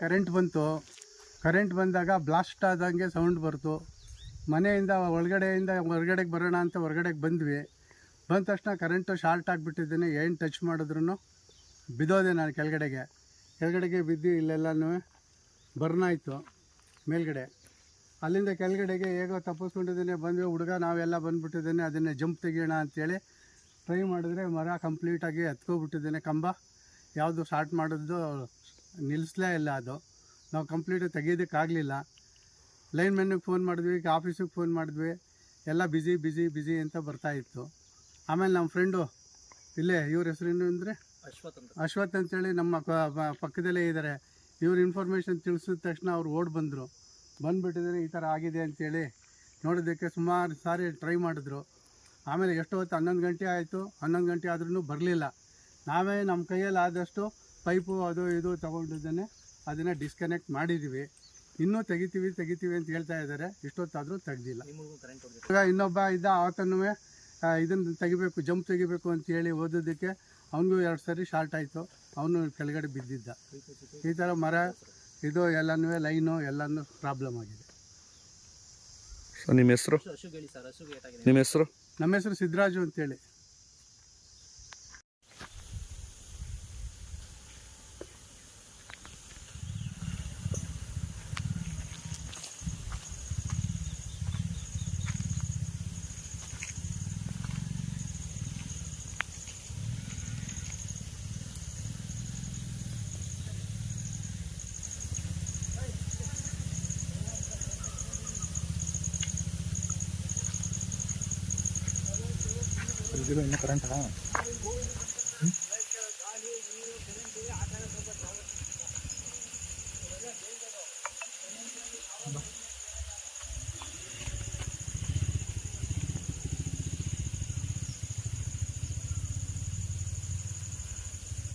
Current ಬಂತು. Current ಬಂದಾಗ blast ಆದಂಗೆ ಸೌಂಡ್ ಬರ್ತು. ಮನೆಯಿಂದ ಒಳಗಡೆಯಿಂದ ಹೊರಗಡೆಗೆ ಬರೋಣ ಅಂತ ಹೊರಗಡೆಗೆ ಬಂದ್ವಿ. ಬಂದ ತಕ್ಷಣ ಕರೆಂಟು ಶಾರ್ಟ್ ಆಗಿಬಿಟ್ಟಿದ್ದೀನಿ. ಏನು ಟಚ್ ಮಾಡಿದ್ರು ಬಿದ್ದೋದೆ ನಾನು ಕೆಳಗಡೆಗೆ. ಕೆಳಗಡೆಗೆ ಬಿದ್ದು ಇಲ್ಲೆಲ್ಲನೂ ಬರ್ನ್ ಆಯಿತು ಮೇಲ್ಗಡೆ. ಅಲ್ಲಿಂದ ಕೆಳಗಡೆಗೆ ಹೇಗೋ ತಪ್ಪಿಸ್ಕೊಂಡಿದ್ದೀನಿ. ಬಂದ್ವಿ, ಹುಡುಗ ನಾವೆಲ್ಲ ಬಂದುಬಿಟ್ಟಿದ್ದೀನಿ. ಅದನ್ನೇ ಜಂಪ್ ತೆಗಿಯೋಣ ಅಂಥೇಳಿ ಟ್ರೈ ಮಾಡಿದ್ರೆ ಮರ ಕಂಪ್ಲೀಟಾಗಿ ಹತ್ಕೊಬಿಟ್ಟಿದ್ದೇನೆ ಕಂಬ. ಯಾವುದು ಶಾರ್ಟ್ ಮಾಡಿದ್ದು ನಿಲ್ಲಿಸ್ಲೇ ಇಲ್ಲ ಅದು. ನಾವು ಕಂಪ್ಲೀಟ್ ತೆಗಿಯೋದಕ್ಕಾಗಲಿಲ್ಲ. ಲೈನ್ ಮೆನ್ನಿಗೆ ಫೋನ್ ಮಾಡಿದ್ವಿ ಆಫೀಸಿಗೆ ಫೋನ್ ಮಾಡಿದ್ವಿ. ಎಲ್ಲ ಬ್ಯುಸಿ ಬ್ಯುಸಿ ಬ್ಯುಸಿ ಅಂತ ಬರ್ತಾಯಿತ್ತು ಆಮೇಲೆ ನಮ್ಮ ಫ್ರೆಂಡು ಇಲ್ಲೇ ಇವ್ರ ಹೆಸರೇನು ಅಂದರೆ? ಅಶ್ವಥ್ ಅಂತ. ಅಶ್ವಥ್ ಅಂತೇಳಿ ನಮ್ಮ ಪಕ್ಕದಲ್ಲೇ ಇದ್ದಾರೆ. ಇವ್ರ ಇನ್ಫಾರ್ಮೇಷನ್ ತಿಳಿಸಿದ ತಕ್ಷಣ ಅವ್ರು ಓಡ್ ಬಂದರು. ಬಂದುಬಿಟ್ಟಿದ್ರೆ ಈ ಥರ ಆಗಿದೆ ಅಂಥೇಳಿ ನೋಡೋದಕ್ಕೆ ಸುಮಾರು ಸಾರಿ ಟ್ರೈ ಮಾಡಿದ್ರು. ಆಮೇಲೆ ಎಷ್ಟು ಹೊತ್ತು ಹನ್ನೊಂದು ಗಂಟೆ ಆಯಿತು ಹನ್ನೊಂದು ಗಂಟೆ ಆದ್ರೂ ಬರಲಿಲ್ಲ. ನಾವೇ ನಮ್ಮ ಕೈಯಲ್ಲಿ ಆದಷ್ಟು ಪೈಪು ಅದು ಇದು ತೊಗೊಂಡಿದ್ದೇನೆ. ಅದನ್ನು ಡಿಸ್ಕನೆಕ್ಟ್ ಮಾಡಿದ್ದೀವಿ ಇನ್ನೂ ತೆಗಿತೀವಿ ತೆಗಿತೀವಿ ಅಂತ ಹೇಳ್ತಾ ಇದ್ದಾರೆ. ಇಷ್ಟೊತ್ತಾದರೂ ತೆಗ್ದಿಲ್ಲ. ಈಗ ಇವಾಗ ಇನ್ನೊಬ್ಬ ಇದ್ದ ಆತನೂ ಇದನ್ನು ತೆಗಿಬೇಕು ಜಂಪ್ ತೆಗಿಬೇಕು ಅಂತ ಹೇಳಿ ಓದೋದಕ್ಕೆ ಅವನಿಗೂ ಎರಡು ಸರಿ ಶಾರ್ಟ್ ಆಯಿತು. ಅವನು ಕೆಳಗಡೆ ಬಿದ್ದಿದ್ದ. ಈ ಥರ ಮರ ಇದು ಎಲ್ಲನೂ ಲೈನು ಎಲ್ಲನೂ ಪ್ರಾಬ್ಲಮ್ ಆಗಿದೆ. ನಿಮ್ಮ ಹೆಸರು? ನಿಮ್ಮ ಹೆಸರು? ನಮ್ಮ ಹೆಸರು ಸಿದ್ದರಾಜು ಅಂತೇಳಿ ಇನ್ನು ಕರೆಂಟಾ